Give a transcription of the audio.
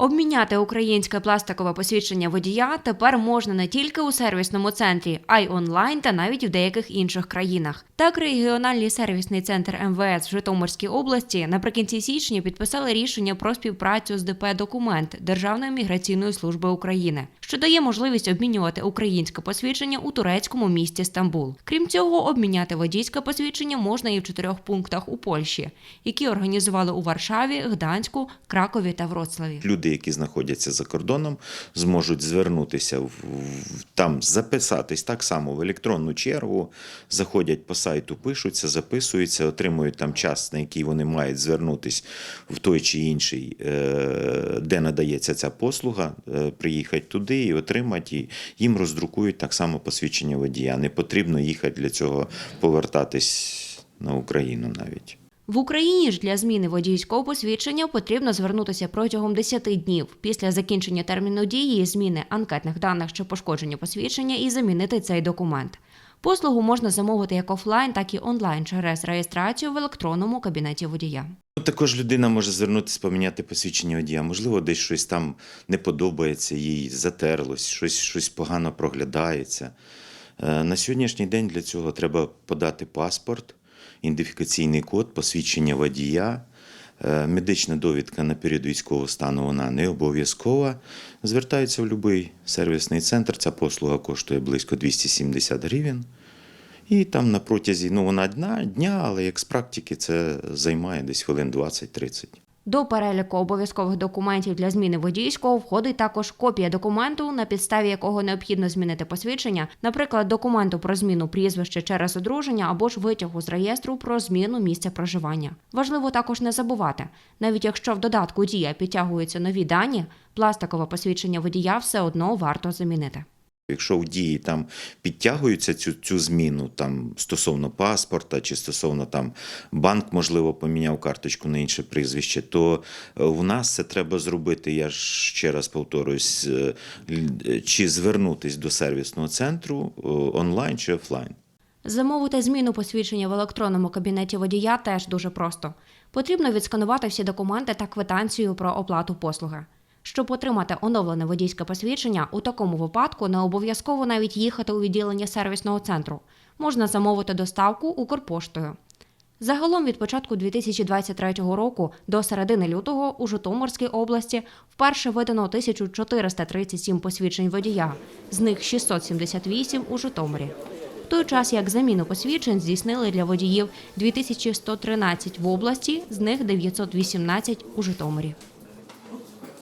Обміняти українське пластикове посвідчення водія тепер можна не тільки у сервісному центрі, а й онлайн та навіть в деяких інших країнах. Так, регіональний сервісний центр МВС в Житомирській області наприкінці січня підписали рішення про співпрацю з ДП Документ Державної міграційної служби України, що дає можливість обмінювати українське посвідчення у турецькому місті Стамбул. Крім цього, обміняти водійське посвідчення можна і в чотирьох пунктах у Польщі, які організували у Варшаві, Гданську, Кракові та Вроцлаві. Люди, які знаходяться за кордоном, зможуть звернутися в, там, записатись так само в електронну чергу, заходять по сайту, пишуться, записуються, отримують там час, на який вони мають звернутись в той чи інший, е, де надається ця послуга, е, приїхати туди і отримати. І їм роздрукують так само посвідчення водія. Не потрібно їхати для цього повертатись на Україну навіть. В Україні ж для зміни водійського посвідчення потрібно звернутися протягом 10 днів після закінчення терміну дії зміни анкетних даних чи пошкодження посвідчення і замінити цей документ. Послугу можна замовити як офлайн, так і онлайн через реєстрацію в електронному кабінеті водія. Ну, Також людина може звернутися, поміняти посвідчення водія. Можливо, десь щось там не подобається, їй затерлось, щось, щось погано проглядається. Е, На сьогоднішній день для цього треба подати паспорт, ідентифікаційний код, посвідчення водія. Е, Медична довідка на період військового стану вона не обов'язкова. Звертаються в будь-який сервісний центр. Ця послуга коштує близько 270 гривень. І там на протязі, ну вона дня, дня, але як з практики це займає десь хвилин 20-30. До переліку обов'язкових документів для зміни водійського входить також копія документу, на підставі якого необхідно змінити посвідчення, наприклад, документу про зміну прізвища через одруження або ж витягу з реєстру про зміну місця проживання. Важливо також не забувати, навіть якщо в додатку дія підтягуються нові дані, пластикове посвідчення водія все одно варто замінити. Якщо в дії там підтягуються цю, цю зміну там стосовно паспорта чи стосовно там банк, можливо, поміняв карточку на інше прізвище, то е, в нас це треба зробити. Я ще раз повторюсь, е, чи звернутись до сервісного центру е, онлайн чи офлайн. Замовити зміну посвідчення в електронному кабінеті водія теж дуже просто. Потрібно відсканувати всі документи та квитанцію про оплату послуги. Щоб отримати оновлене водійське посвідчення, у такому випадку не обов'язково навіть їхати у відділення сервісного центру. Можна замовити доставку Укрпоштою. Загалом від початку 2023 року до середини лютого у Житомирській області вперше видано 1437 посвідчень водія, з них 678 у Житомирі. В той час як заміну посвідчень здійснили для водіїв 2113 в області, з них 918 у Житомирі.